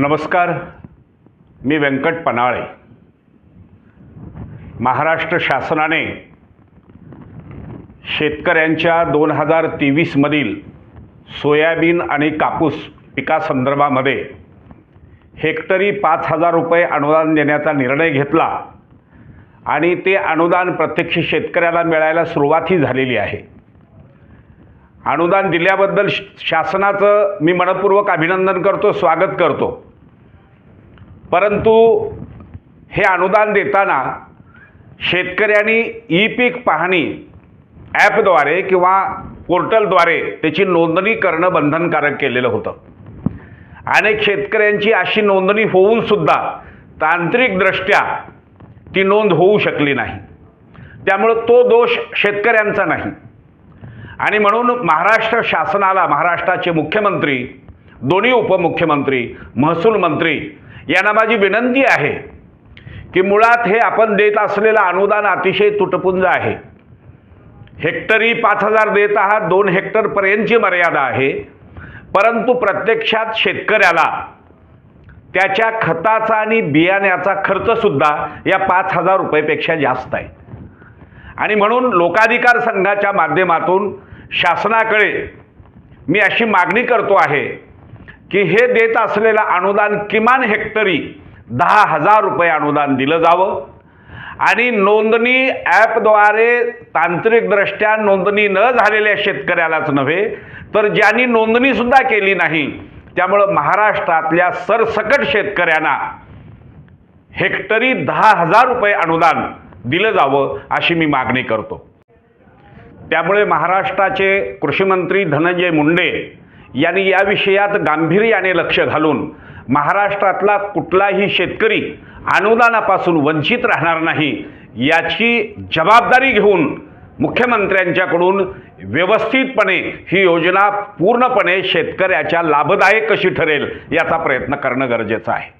नमस्कार मी व्यंकट पनाळे. महाराष्ट्र शासनाने शेतकऱ्यांच्या दोन हजार तेवीसमधील सोयाबीन आणि कापूस पिकासंदर्भामध्ये हेक्टरी पाच हजार रुपये अनुदान देण्याचा निर्णय घेतला आणि ते अनुदान प्रत्यक्ष शेतकऱ्याला मिळायला सुरुवातही झालेली आहे. अनुदान दिल्याबद्दल श- शासनाचं मी मनपूर्वक अभिनंदन करतो स्वागत करतो. परंतु हे अनुदान देताना शेतकऱ्यांनी ई पीक पाहणी ॲपद्वारे किंवा पोर्टलद्वारे त्याची नोंदणी करणं बंधनकारक केलेलं होतं. अनेक शेतकऱ्यांची अशी नोंदणी होऊनसुद्धा तांत्रिकदृष्ट्या ती नोंद होऊ शकली नाही. त्यामुळं तो दोष शेतकऱ्यांचा नाही. आणि म्हणून महाराष्ट्र शासनाला महाराष्ट्राचे मुख्यमंत्री दोन्ही उपमुख्यमंत्री महसूल मंत्री यांना माझी विनंती आहे की मुळात हे आपण देत असलेलं अनुदान अतिशय तुटपुंज आहे. हेक्टरी पाच हजार देत आहात दोन हेक्टरपर्यंतची मर्यादा आहे. परंतु प्रत्यक्षात शेतकऱ्याला त्याच्या खताचा आणि बियाण्याचा खर्चसुद्धा या पाच हजार रुपयेपेक्षा जास्त आहे. आणि म्हणून लोकाधिकार संघाच्या माध्यमातून शासनाकडे मी अशी मागणी करतो आहे की हे देत असलेलं अनुदान किमान हेक्टरी दहा हजार रुपये अनुदान दिलं जावं. आणि नोंदणी ॲपद्वारे तांत्रिकदृष्ट्या नोंदणी न झालेल्या शेतकऱ्यालाच नव्हे तर ज्यांनी नोंदणीसुद्धा केली नाही त्यामुळं महाराष्ट्रातल्या सरसकट शेतकऱ्यांना हेक्टरी दहा हजार रुपये अनुदान दिलं जावं अशी मी मागणी करतो. त्यामुळे महाराष्ट्राचे कृषीमंत्री धनंजय मुंडे यांनी या विषयात गांभीर्याने लक्ष घालून महाराष्ट्रातला कुठलाही शेतकरी अनुदानापासून वंचित राहणार नाही याची जबाबदारी घेऊन मुख्यमंत्र्यांच्याकडून व्यवस्थितपणे ही योजना पूर्णपणे शेतकऱ्याच्या लाभदायक कशी ठरेल याचा प्रयत्न करणं गरजेचं आहे.